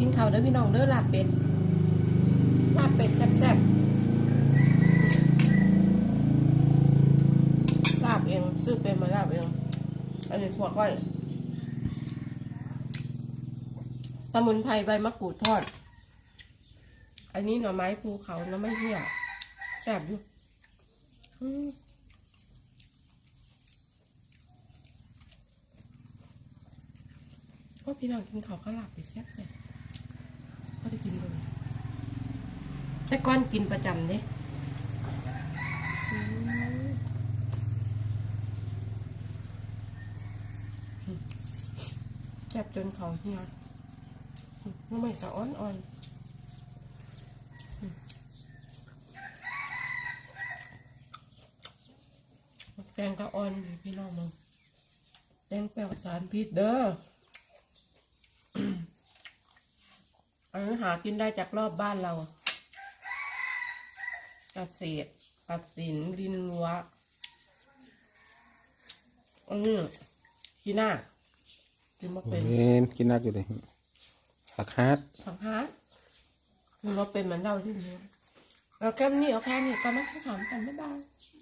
กินข้าวเด้อพี่น้องเด้อลาบเป็ดลาบเป็ดแซ่บๆลาบเองซื้อเป็นมาลาบเองอันนี้พวก้อยสมุนไพรใบมะกรูดทอด อันนี้หน่อไม้ภูเขาหน่อไม้เหี้ยแซ่บอยู่ก็พี่น้องกินข้าวข้าวหลับไปแซ่บเลยก็ได้กินเลย แต่ก้อนกินประจำเนี่ยแซ่บจนเขาเหี่ยวน้ำไม่สะอ้อนอ่อนแตงก็อ่อนอยู่พี่น้องมึงแตงแปลวสารพิษเด้ออันหากินได้จากรอบบ้านเรา กษตรตัดสินดินรั้วอันนี้ขี้หน้ากินมาเป็นเอ็นกินนักอยู่เลยผักฮาร์ดผักฮะกินมาเป็นเหมือนเราที่นี่เราแค่นี้เอาแค่นี้ตอนนั้นเขาถามกันไม่ได้อ